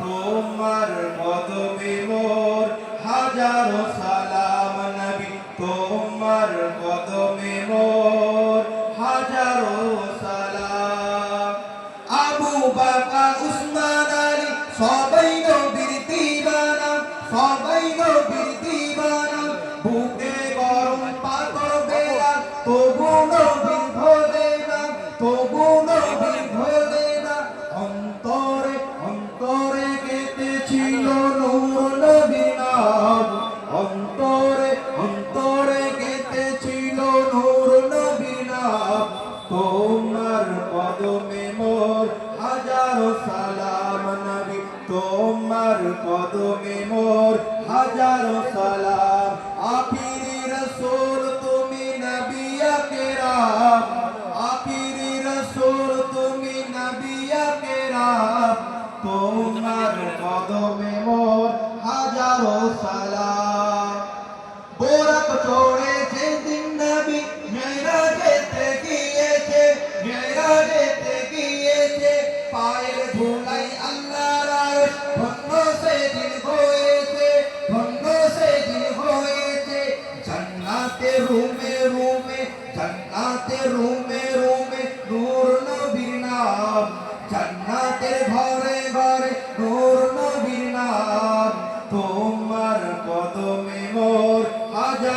তোমার কদমে মোর তোমার কদমে মোর হাজারো সালাম। আবু বাকা উসমান আলী, সবাই নবীর দিবানা, সবাই নবীর দিবানা। বুকে গরম পাথর বেলা তবু নবীর ভোলে না, তবু নবীর ভোলে না। অন্তরে অন্তরে কেটেছিল নূর নবীর নাম। অন্তরে অন্তরে কেটেছিল নূর নবীর নাম। তোমার কদমে মোর হাজারো সালাম নবী, তোমার কদমে মোর হাজারো সালাম আকেরা তোমার কদমে মোর হাজারো সালাম বোরাক চড়ে যেদিন নবী মেরা যেতে গিয়েছে মেরা যেতে গিয়েছে পায়ের ধুলাই আল্লাহ রায় ধন্য সে দিন হয়েছে ধন্য সে দিন হয়েছে জান্নাতে রুমে রুমে জান্নাতে রুমে